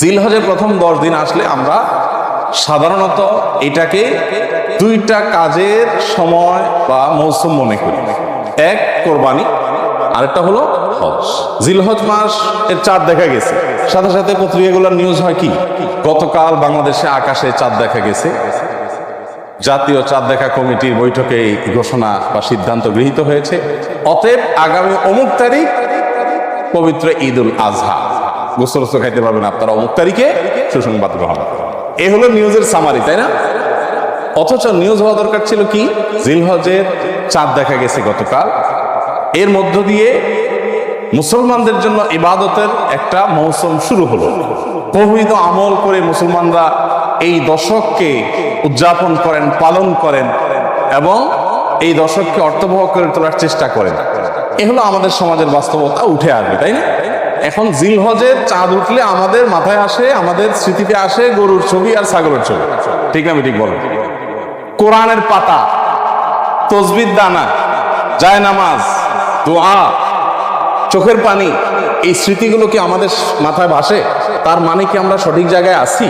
জিলহজের প্রথম দশ দিন আসলে আমরা সাধারণত এটাকে দুইটা কাজের সময় বা মৌসুম মনে করি। এক, কোরবানি, আরেকটা হলো হজ। জিলহজ মাস এর চাঁদ দেখা গেছে। সাথে সাথে পত্রিকাগুলোর নিউজ হয় কি? গতকাল বাংলাদেশে আকাশে চাঁদ দেখা গেছে। জাতীয় চাঁদ দেখা কমিটির বৈঠকে এই ঘোষণা বা সিদ্ধান্ত গৃহীত হয়েছে। অতএব আগামী অমুক তারিখ পবিত্র ঈদ উল আজহা। গোসল খাইতে পারবেন আপনারা অমুক তারিখে সুসংবাদ গ্রহণ এ হলো নিউজের সামারি তাই না? অথচ নিউজ হওয়া দরকার ছিল কি? জিলহজের চাঁদ দেখা গেছে গতকাল। এর মধ্য দিয়ে মুসলমানদের জন্য ইবাদতের একটা মৌসুম শুরু হলো। বহুবিধ আমল করে মুসলমানরা এই দশককে উদযাপন করেন, পালন করেন এবং এই দশককে অর্থবহ করে তোলার চেষ্টা করেন। এ হলো আমাদের সমাজের বাস্তবতা, উঠে আসবে, তাই না? এখন জিলহজের চাঁদ উঠলে আমাদের মাথায় আসে, আমাদের স্মৃতিতে আসে গরুর ছবি আর ছাগলের ছবি। ঠিক আমি ঠিক বলো কোরআনের পাতা, তসবির দানা, যায় নামাজ, দোয়া, চোখের পানি, এই স্মৃতিগুলো কি আমাদের মাথায় ভাসে? তার মানে কি আমরা সঠিক জায়গায় আছি?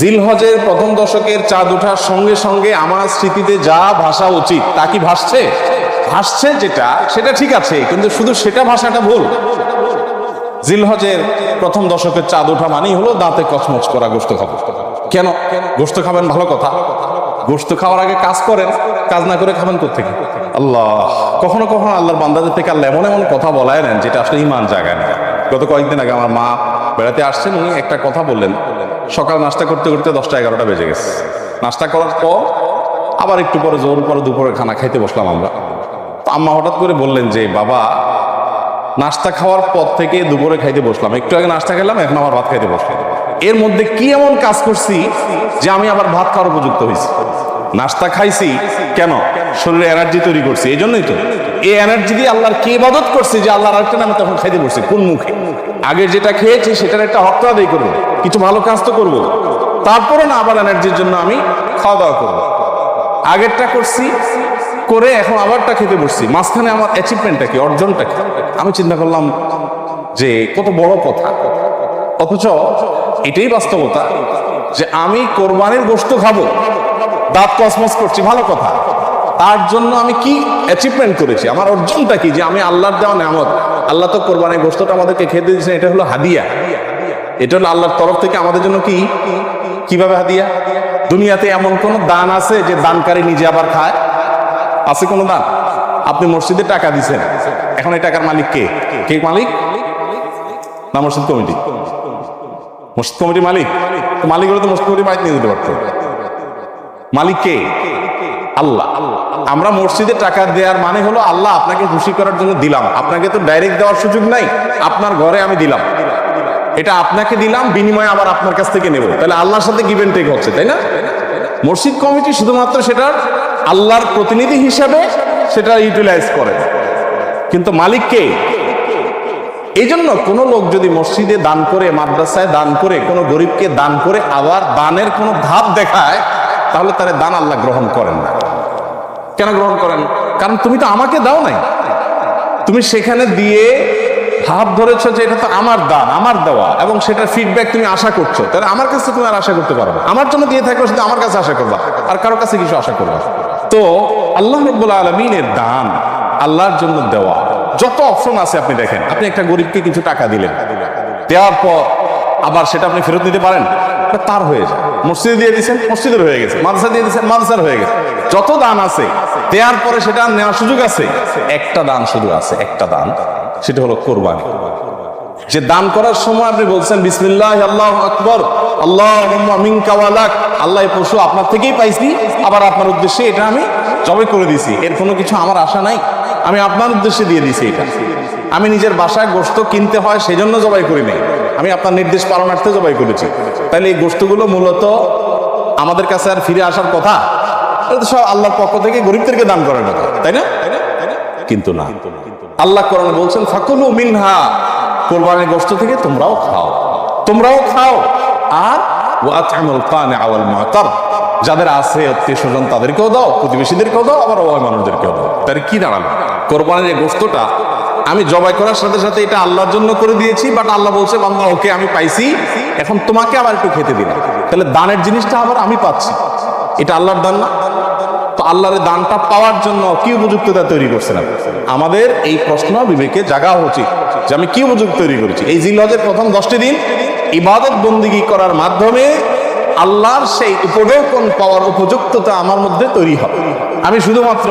জিলহজের প্রথম দশকের চাঁদ ওঠার সঙ্গে সঙ্গে আমার স্মৃতিতে যা ভাষা উচিত, তা কি ভাসছে? ভাসছে যেটা, সেটা ঠিক আছে, কিন্তু শুধু সেটা ভাষাটা ভুল। জিলহজের প্রথম দশকের চাঁদ ওঠা মানেই হলো দাঁতে কচমচ করা গোস্ত খাব কেন? গোস্ত খাবেন ভালো কথা। গোস্ত খাওয়ার আগে কাজ করেন, কাজ না করে খাবেন থেকে আল্লাহ। কখনো কখনো আল্লাহর বান্দাদের থেকে আল্লাহ এমন এমন কথা বলায় নেন যেটা আসলে ইমান জাগায় না গত কয়েকদিন আগে আমার মা বেড়াতে আসছেন, উনি একটা কথা বললেন। সকাল নাস্তা করতে করতে দশটা এগারোটা বেজে গেছে। নাস্তা করার পর আবার একটু পরে জোর পরে দুপুরে খানা খাইতে বসলাম আমরা। আম্মা হঠাৎ করে বললেন যে, বাবা, নাস্তা খাওয়ার পর থেকে দুপুরে খাইতে বসলাম। একটু আগে নাস্তা খেলাম, এখন আবার ভাত খাইতে বসলাম। এর মধ্যে কি এমন কাজ করছি যে আমি আবার ভাত খাওয়ার উপযুক্ত হয়েছি? নাস্তা খাইছি, কেন? শরীরে এনার্জি তৈরি করছি এই জন্যই তো। এই এনার্জি দিয়ে আল্লাহর কে ইবাদত করছে যে আল্লাহর আরেকটা নামে তখন খাইতে বসছি? কোন মুখে? আগে যেটা খেয়েছি, সেটার একটা হক আদায় করব। কিছু ভালো কাজ তো করব। তারপরে না, আবার এনার্জির জন্য আমি খাওয়া দাওয়া করব। আগেরটা করছি করে এখন আবারটা খেতে বসছি। মাঝখানে আমার অ্যাচিভমেন্টটা কি, অর্জনটা কি? আমি চিন্তা করলাম যে কত বড় কথা। অথচ এটাই বাস্তবতা যে আমি কোরবানির গোস্ত খাব, দাঁত কসমস করছি, ভালো কথা। তার জন্য আমি কি অ্যাচিভমেন্ট করেছি? আমার অর্জনটা কি? যে আমি আল্লাহর দেওয়া নামত আল্লাহ তো কোরবানির গোস্তটা আমাদেরকে খেতে দিয়েছেন, এটা হলো হাদিয়া। এটা হলো আল্লাহর তরফ থেকে আমাদের জন্য কি? কীভাবে হাদিয়া? দুনিয়াতে এমন কোন দান আছে যে দানকারী নিজে আবার খায়? আছে কোনো দান? আপনি মসজিদে টাকা দিছেন। এখন এই টাকার মালিক কে? কে মালিক? না, মসজিদ কমিটি। মসজিদ কমিটি মালিক? মালিক হলে তো মসজিদ কমিটি মালিক নিয়ে দিতে পারতো। মালিক কে? আল্লাহ। আমরা মসজিদে টাকা দেওয়ার মানে হলো আল্লাহ আপনাকে খুশি করার জন্য দিলাম। আপনাকে তো ডাইরেক্ট দেওয়ার সুযোগ নাই। আপনার ঘরে আমি দিলাম। এটা আপনাকে দিলাম, বিনিময়ে আবার আপনার কাছ থেকে নেব। তাহলে আল্লাহর সাথে গিভেন টেক হচ্ছে, তাই না? মসজিদ কমিটি শুধুমাত্র সেটার আল্লাহর প্রতিনিধি হিসাবে সেটা ইউটিলাইজ করে। কিন্তু মালিক কে? এই জন্য কোনো লোক যদি মসজিদে দান করে, মাদ্রাসায় দান করে, কোনো গরিবকে দান করে আবার দানের কোনো ধাপ দেখায়, তাহলে তার দান আল্লাহ গ্রহণ করেন না। কেন গ্রহণ করেন? কারণ তুমি তো আমাকে দাও নাই। তুমি সেখানে দিয়ে ভাব ধরেছো যে এটা তো আমার দান, আমার দেওয়া, এবং সেটার ফিডব্যাক তুমি আশা করছ। তাহলে আমার কাছে তুমি আর আশা করতে পারবে। আমার জন্য দিয়ে থাকো, শুধু আমার কাছে আশা করবা। আর কারও কাছে কিছু আশা করবা তো আল্লাহ রব্বুল আলমিনের দান আল্লাহর জন্য দেওয়া। যত অপশন আছে আপনি দেখেন। আপনি একটা গরিবকে কিছু টাকা দিলেন। দেওয়ার পর আবার সেটা আপনি ফেরত নিতে পারেন। তার হয়ে যায়। মসজিদে দিয়ে দিচ্ছেন মসজিদের হয়ে গেছে। মাদ্রাসা দিয়ে দিচ্ছেন মাদ্রাসার হয়ে গেছে। যত দান আছে, দেওয়ার পরে সেটা নেওয়ার সুযোগ আছে। একটা দান শুধু আছে, একটা দান। সেটা হলো কোরবানি। যে দান করার সময় আপনি বলছেন, বিসমিল্লাহ, আল্লাহ আকবর। আল্লাহ মিনকাওয়ালাক আল্লাহ পশু আপনার থেকেই পাইছি, আবার আপনার উদ্দেশ্যে এটা আমি জবাই করে দিছি এর কোনো কিছু আমার আশা নাই, আমি আপনার উদ্দেশ্যে দিয়ে দিছি এটা। আমি নিজের বাসায় গোস্ত কিনতে হয় সেজন্য জবাই করি নাই। আমি আপনার নির্দেশ পালনার্থে জবাই করেছি। তাহলে এই গোস্তগুলো মূলত আমাদের কাছে আর ফিরে আসার কথা। সব আল্লাহর পক্ষ থেকে গরিবদেরকে দান করার কথা, তাই না? কিন্তু না। আল্লাহ কোরআন বলছেন, ফাকুলু মিনহা কোরবানের গোস্ত থেকে তোমরাও খাও। তোমরাও খাও। আর ওয়াতামুল কানে আওয়াল মুআতার যাদের আছে আত্মীয় স্বজন তাদেরকেও দাও, প্রতিবেশীদেরকেও দাও, আবার ওই মানুষদেরকেও দাও। তার কি দাঁড়াল? কোরবানির এই গোস্তটা আমি জবাই করার সাথে সাথে এটা আল্লাহর জন্য করে দিয়েছি বাট আল্লাহ বলছে, বান্দা, ওকে আমি পাইছি, এখন তোমাকে আবার একটু খেতে দিলাম। তাহলে দানের জিনিসটা আবার আমি পাচ্ছি। এটা আল্লাহর দান না? তো আল্লাহর এই দানটা পাওয়ার জন্য কি উপযুক্ততা তৈরি আপনি? আমাদের এই প্রশ্ন বিবেকে জাগা উচিত যে আমি কি উপযুক্ত তৈরি করেছি। এই জিলহজের প্রথম দশটি দিন ইবাদত বন্দিগি করার মাধ্যমে আল্লাহর সেই উপঢৌকন পাওয়ার উপযুক্ততা আমার মধ্যে তৈরি হবে আমি শুধুমাত্র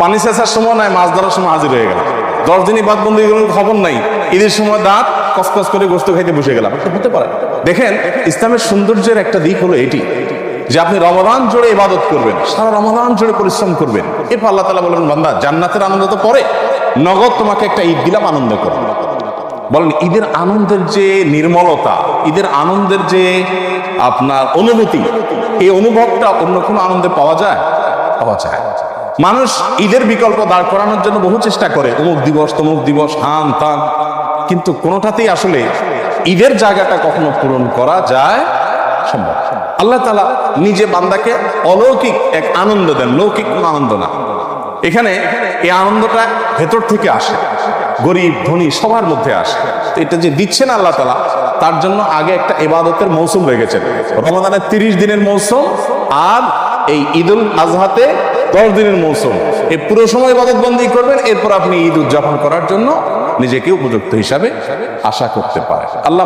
পানি সেচার সময় নয় মাছ ধরার সময় হাজির হয়ে গেলাম। দশ দিন ইবাদ বন্দি খবর নাই। ঈদের সময় দাঁত কসকস করে গোস্ত খাইতে বসে গেলাম। হতে পারে। দেখেন, ইসলামের সৌন্দর্যের একটা দিক হলো এটি, যে আপনি রমাদান জুড়ে ইবাদত করবেন, সারা রমাদান জুড়ে পরিশ্রম করবেন। এরপর আল্লাহ তালা বলেন বান্দা, জান্নাতের আনন্দ তো পরে, নগদ তোমাকে একটা ঈদ দিলাম, আনন্দ করো। বলেন, ঈদের আনন্দের যে নির্মলতা, ঈদের আনন্দের যে আপনার অনুভূতি, এই অনুভবটা অন্য কোনো আনন্দে পাওয়া যায়? পাওয়া যায়। মানুষ ঈদের বিকল্প দাঁড় করানোর জন্য বহু চেষ্টা করে, অমুক দিবস, তমুক দিবস, হান, তান। কিন্তু কোনোটাতেই আসলে ঈদের জায়গাটা কখনো পূরণ করা যায় সম্ভব। আল্লাহ তালা নিজে বান্দাকে অলৌকিক এক আনন্দ দেন, লৌকিক কোনো আনন্দ না। এখানে এই আনন্দটা ভেতর থেকে আসে। গরিব, ধনী সবার মধ্যে আসে। এটা যে দিচ্ছেন আল্লাহ তালা তার জন্য আগে একটা এবাদতের মৌসুম হয়ে গেছে। রমাদানের তিরিশ দিনের মৌসুম আর এই ঈদুল আজহাতে দশ দিনের মৌসুম। এই পুরো সময় ইবাদত বন্দী করবেন, এরপর আপনি ঈদ উদযাপন করার জন্য নিজেকে উপযুক্ত হিসাবে আশা করতে পারেন। আল্লাহ